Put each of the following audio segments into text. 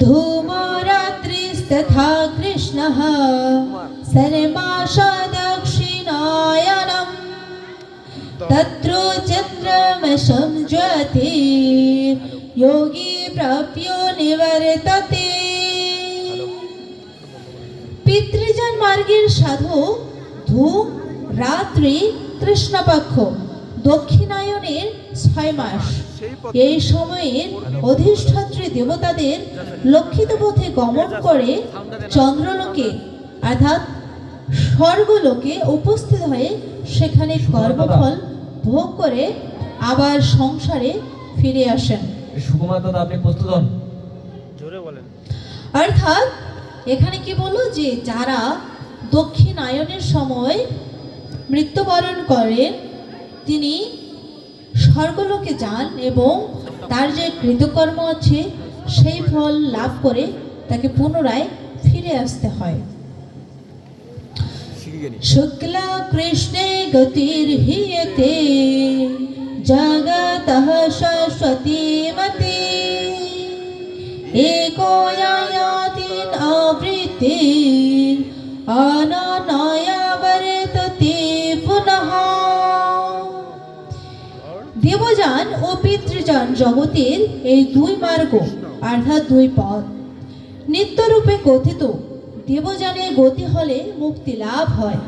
धूमरात्रिस्तथा कृष्णः सर्माश दक्षिणायनम् तत्र चन्द्रमशं ज्योति योगी प्राप्यो निवर्तते পিতৃজন মার্গের সাধু ধূম রাত্রি কৃষ্ণপক্ষ দক্ষিণায়নের ছয় মাস। এই সময়ের অধিষ্ঠাত্রী দেবতাদের লক্ষিত পথে গমন করে চন্দ্রলোকে অর্থাৎ স্বর্গলোকে উপস্থিত হয়ে সেখানে কর্মফল ভোগ করে আবার সংসারে ফিরে আসেন। সুকুমার আপনি প্রস্তুত হন? জোরে বলেন। অর্থাৎ এখানে কি বলল যে যারা দক্ষিণায়নের সময় মৃত্যুবরণ করেন তিনি স্বর্গলোকে যান এবং তার যে কৃতকর্ম আছে, সেই ফল লাভ করে তাকে পুনরায় ফিরে আসতে হয়। শুক্লা কৃষ্ণে গতির হিয়তে জগত সরস্বতী মতি। একোয়ায়াতিন অবৃত্তির অনা দেবযান ও পিতৃযান জগতের এই দুই মার্গ, অর্থাৎ দুই পথ। নিত্যরূপে কথিত, দেবযানের গতি হলে মুক্তি লাভ হয়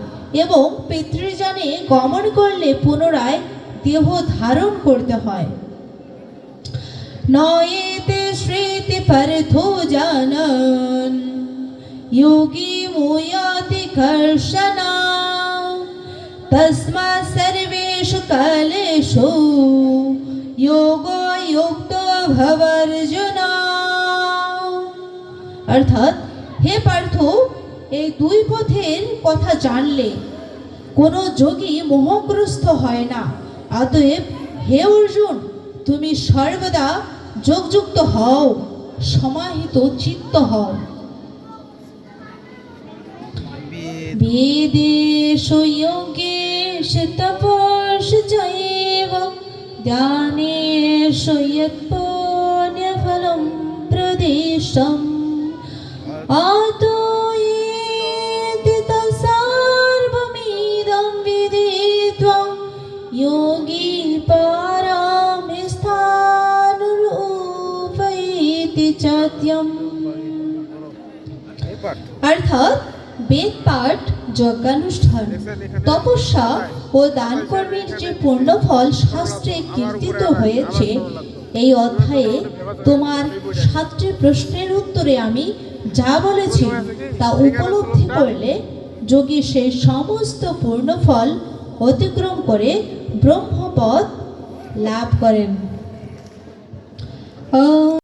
এবং পিতৃযানে গমন করলে পুনরায় দেহ ধারণ করতে হয়। নয়েতে শ্রীতি পার্থো জানান যোগী মুয়াতি কর্ষণা তসমা সর্বেষু কালে এসো যোগ যুক্ত ভবার্জুন অর্থাৎ হে পার্থ এই দুই পথের কথা জানলে কোনো যোগী মোহগ্রস্ত হয় না। অতএব হে অর্জুন তুমি সর্বদা যোগযুক্ত হও সমাহিত চিত্ত হও। বেদেশ যোগেশ তপ ध्यानेषु यत्पुण्यफलं प्रदिशम् अतो येति तत्सर्वमिदं विदित्वा योगी परामि स्थानुरूपैति चात्यम् অর্থাৎ বেদ পাঠ যজ্ঞানুষ্ঠান, তপস্যা ও দান কর্মের যে পুণ্যফল শাস্ত্রে কীর্তিত হয়েছে, এই অধ্যায়ে তোমার সাতটি প্রশ্নের উত্তরে আমি যা বলেছি তা উপলব্ধি করলে যোগী সেই সমস্ত পূর্ণফল অতিক্রম করে ব্রহ্মপদ লাভ করেন।